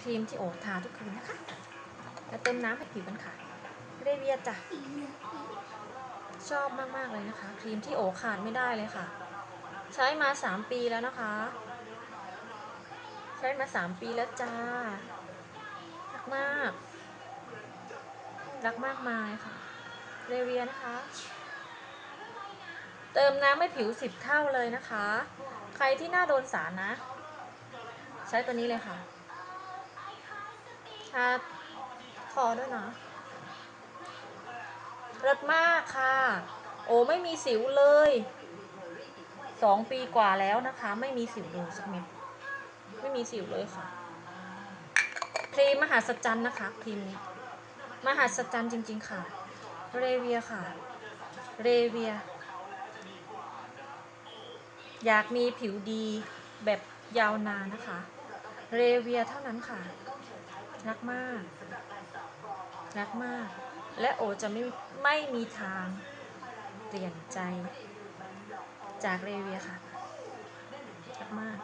ครีมที่โอทาทุกคืนนะคะ แล้วเติมน้ำให้ผิวกันค่ะเรเวียจ้ะชอบมากๆเลยนะคะ ครีมที่โอขาดไม่ได้เลยค่ะ ใช้มา 3 ปีแล้วนะคะ ใช้มา 3 ปีแล้วจ้ารักมาก รักมากมายค่ะเรเวียนะคะ เติมน้ำให้ผิว 10 เท่าเลยนะคะ ใครที่หน้าโดนสารนะ ใช้ตัวนี้เลยค่ะทาคอด้วยนะเลิศมากค่ะ โอ้ไม่มีสิวเลยสองปีกว่าแล้วนะคะ ไม่มีสิวเลยสักเม็ดไม่มีสิวเลยค่ะครีมมหัศจรรย์นะคะครีมนี้มหัศจรรย์จริง ๆ ค่ะ เรเวียค่ะ เรเวีย อยากมีผิวดีแบบยาวนานนะคะ เรเวียเท่านั้นค่ะ รักมาก รักมาก และโอจะไม่ไม่มีทางเปลี่ยนใจ จากเรเวียค่ะ รักมาก